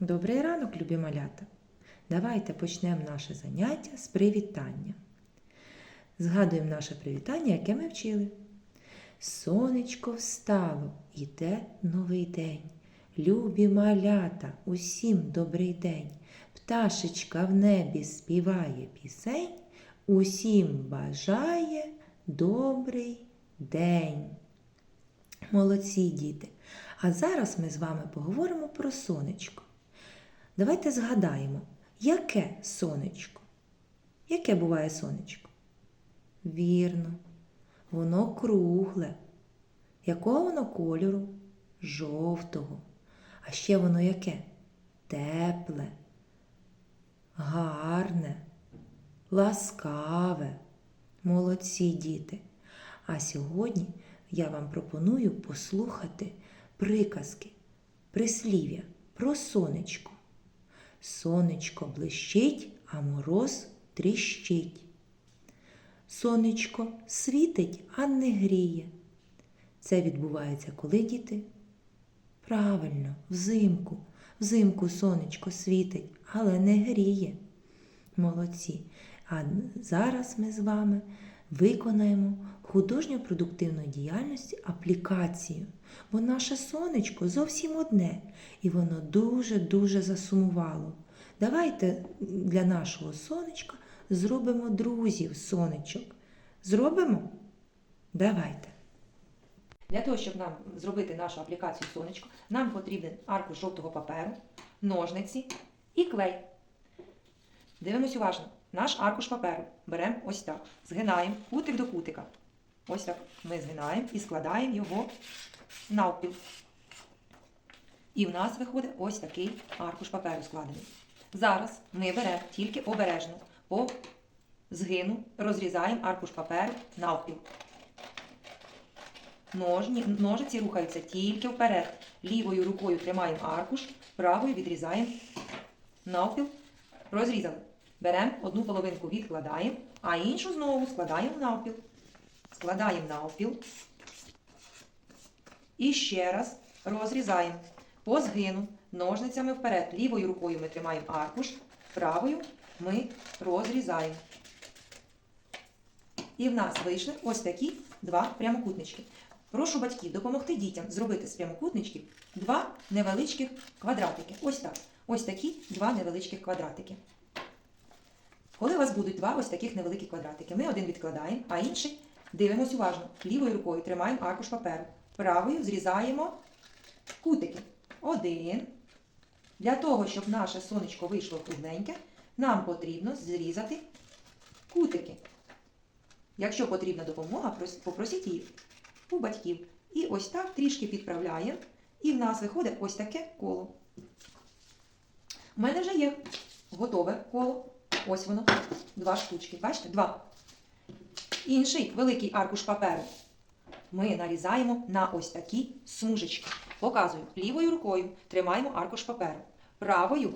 Добрий ранок, любі малята! Давайте почнемо наше заняття з привітання. Згадуємо наше привітання, яке ми вчили. Сонечко встало, іде новий день. Любі малята, усім добрий день. Пташечка в небі співає пісень, усім бажає добрий день. Молодці діти! А зараз ми з вами поговоримо про сонечко. Давайте згадаємо, яке сонечко? Яке буває сонечко? Вірно, воно кругле. Якого воно кольору? Жовтого. А ще воно яке? Тепле, гарне, ласкаве. Молодці діти. А сьогодні я вам пропоную послухати приказки, прислів'я про сонечко. Сонечко блищить, а мороз тріщить. Сонечко світить, а не гріє. Це відбувається коли діти? Правильно, взимку. Взимку сонечко світить, але не гріє. Молодці. А зараз ми з вами виконаємо художньо-продуктивної діяльності аплікацію, бо наше сонечко зовсім одне, і воно дуже-дуже засумувало. Давайте для нашого сонечка зробимо друзів сонечок. Зробимо? Давайте. Для того, щоб нам зробити нашу аплікацію сонечко, нам потрібен аркуш жовтого паперу, ножниці і клей. Дивимось уважно. Наш аркуш паперу беремо ось так. Згинаємо кутик до кутика. Ось так ми згинаємо і складаємо його навпіл. І в нас виходить ось такий аркуш паперу складений. Зараз ми беремо тільки обережно по згину, розрізаємо аркуш паперу навпіл. Ножні, ножиці рухаються тільки вперед. Лівою рукою тримаємо аркуш, правою відрізаємо навпіл, розрізали. Беремо одну половинку, відкладаємо, а іншу знову складаємо навпіл. Складаємо навпіл. І ще раз розрізаємо по згину ножницями вперед. Лівою рукою ми тримаємо аркуш, правою ми розрізаємо. І в нас вийшли ось такі два прямокутнички. Прошу батьків допомогти дітям зробити з прямокутничків два невеличких квадратики. Ось так. Ось такі два невеличких квадратики. Коли у вас будуть два ось таких невеликі квадратики, ми один відкладаємо, а інший дивимося уважно. Лівою рукою тримаємо аркуш паперу. Правою зрізаємо кутики. Один. Для того, щоб наше сонечко вийшло кругленьке, нам потрібно зрізати кутики. Якщо потрібна допомога, попросіть її у батьків. І ось так трішки підправляємо. І в нас виходить ось таке коло. У мене вже є готове коло. Ось воно. Два штучки. Бачите? Два. Інший великий аркуш паперу ми нарізаємо на ось такі смужечки. Показую. Лівою рукою тримаємо аркуш паперу. Правою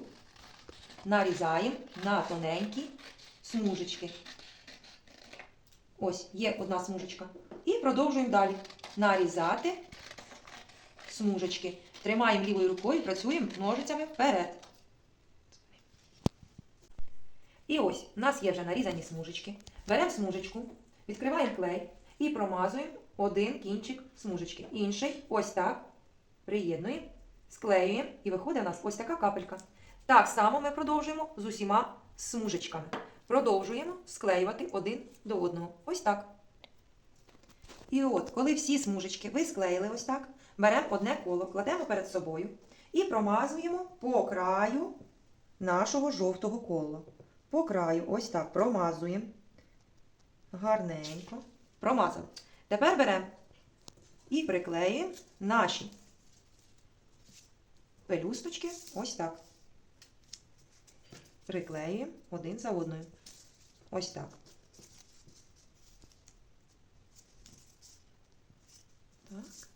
нарізаємо на тоненькі смужечки. Ось є одна смужечка. І продовжуємо далі нарізати смужечки. Тримаємо лівою рукою, працюємо ножицями вперед. І ось у нас є вже нарізані смужечки. Беремо смужечку, відкриваємо клей і промазуємо один кінчик смужечки. Інший ось так приєднуємо, склеюємо і виходить у нас ось така капелька. Так само ми продовжуємо з усіма смужечками. Продовжуємо склеювати один до одного. Ось так. І от, коли всі смужечки ви склеїли ось так, беремо одне коло, кладемо перед собою і промазуємо по краю нашого жовтого кола. По краю, ось так, промазуємо. Гарненько. Промазали. Тепер беремо і приклеюємо наші пелюсточки ось так. Приклеюємо один за одною. Ось так. Так.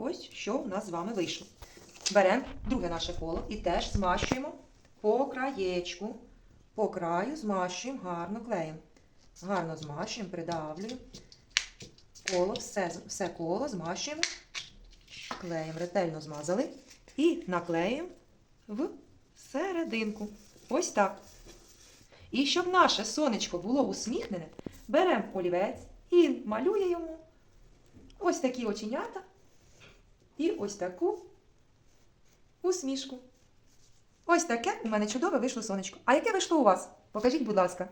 Ось що в нас з вами вийшло. беремо друге наше коло і теж змащуємо по краєчку. По краю змащуємо гарно клеєм. Гарно змащуємо, придавлюємо. Коло, все, все коло змащуємо. Клеєм ретельно змазали. І наклеїмо в серединку. Ось так. І щоб наше сонечко було усміхнене, беремо олівець і малює йому ось такі оченята і ось таку усмішку. Ось таке у мене чудове вийшло сонечко. А яке вийшло у вас? Покажіть, будь ласка.